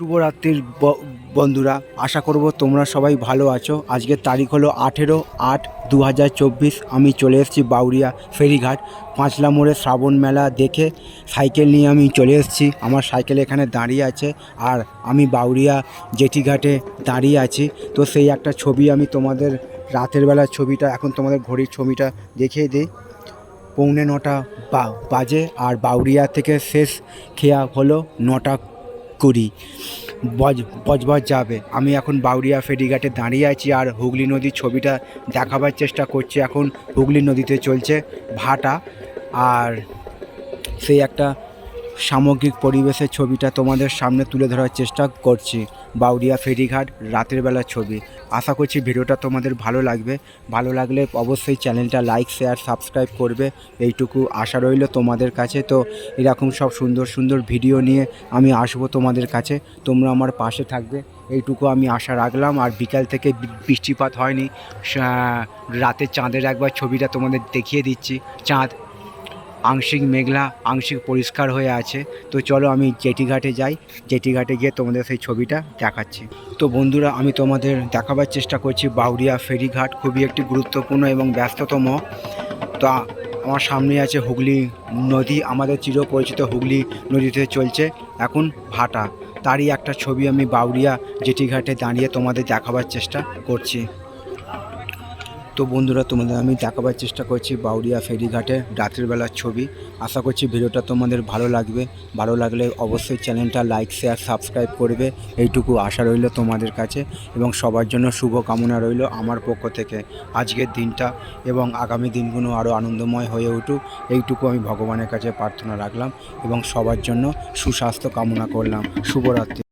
শুভরাত্রির বন্ধুরা, আশা করব তোমরা সবাই ভালো আছো। আজকের তারিখ হলো আঠেরো আট দু আমি চলে এসেছি বাউরিয়া ফেরিঘাট। পাঁচলা মোড়ে শ্রাবণ মেলা দেখে সাইকেল নিয়ে আমি চলে এসেছি। আমার সাইকেল এখানে দাঁড়িয়ে আছে আর আমি বাউরিয়া জেটি ঘাটে দাঁড়িয়ে আছি। তো সেই একটা ছবি আমি তোমাদের রাতের বেলার ছবিটা, এখন তোমাদের ঘড়ির ছবিটা দেখিয়ে দিই। পৌনে নটা বাজে আর বাউরিয়া থেকে শেষ খেয়া হলো নটা কুড়ি বজ, বজবজ যাবে। আমি এখন বাউরিয়া ফেরিঘাটে দাঁড়িয়ে আছি আর হুগলি নদীর ছবিটা দেখাবার চেষ্টা করছি। এখন হুগলি নদীতে চলছে ভাটা। আর সেই একটা সামগ্রিক পরিবেশের ছবিটা তোমাদের সামনে তুলে ধরার চেষ্টা করছি। বাউরিয়া ফেরিঘাট, রাতের বেলার ছবি। আশা করছি ভিডিওটা তোমাদের ভালো লাগবে। ভালো লাগলে অবশ্যই চ্যানেলটা লাইক শেয়ার সাবস্ক্রাইব করবে। এইটুকু আশা রইল তোমাদের কাছে। তো এরকম সব সুন্দর সুন্দর ভিডিও নিয়ে আমি আসব তোমাদের কাছে। তোমরা আমার পাশে থাকবে। এইটুকু আমি আশা রাখলাম। আর বিকাল থেকে বৃষ্টিপাত হয়নি। রাতে চাঁদের একবার ছবিটা তোমাদের দেখিয়ে দিচ্ছি। চাঁদ আংশিক মেঘলা, আংশিক পরিষ্কার হয়ে আছে। তো চলো আমি জেটিঘাটে যাই। জেটিঘাটে গিয়ে তোমাদের সেই ছবিটা দেখাচ্ছি। তো বন্ধুরা, আমি তোমাদের দেখাবার চেষ্টা করছি বাউরিয়া ফেরিঘাট। খুবই একটি গুরুত্বপূর্ণ এবং ব্যস্ততম। তো আমার সামনে আছে হুগলি নদী। আমাদের চিরপরিচিত হুগলি নদীতে চলছে এখন ভাটা। তারই একটা ছবি আমি বাউরিয়া জেটিঘাটে দাঁড়িয়ে তোমাদের দেখাবার চেষ্টা করছি। তো বন্ধুরা, তোমাদের আমি দেখাবার চেষ্টা করছি বাউরিয়া ফেরিঘাটে রাতের বেলার ছবি। আশা করছি ভিডিওটা তোমাদের ভালো লাগবে। ভালো লাগলে অবশ্যই চ্যানেলটা লাইক শেয়ার সাবস্ক্রাইব করবে। এইটুকু আশা রইল তোমাদের কাছে এবং সবার জন্য শুভ কামনা রইল আমার পক্ষ থেকে। আজকের দিনটা এবং আগামী দিনগুলো আরও আনন্দময় হয়ে উঠুক। এইটুকু আমি ভগবানের কাছে প্রার্থনা রাখলাম এবং সবার জন্য সুস্বাস্থ্য কামনা করলাম। শুভরাত্রি।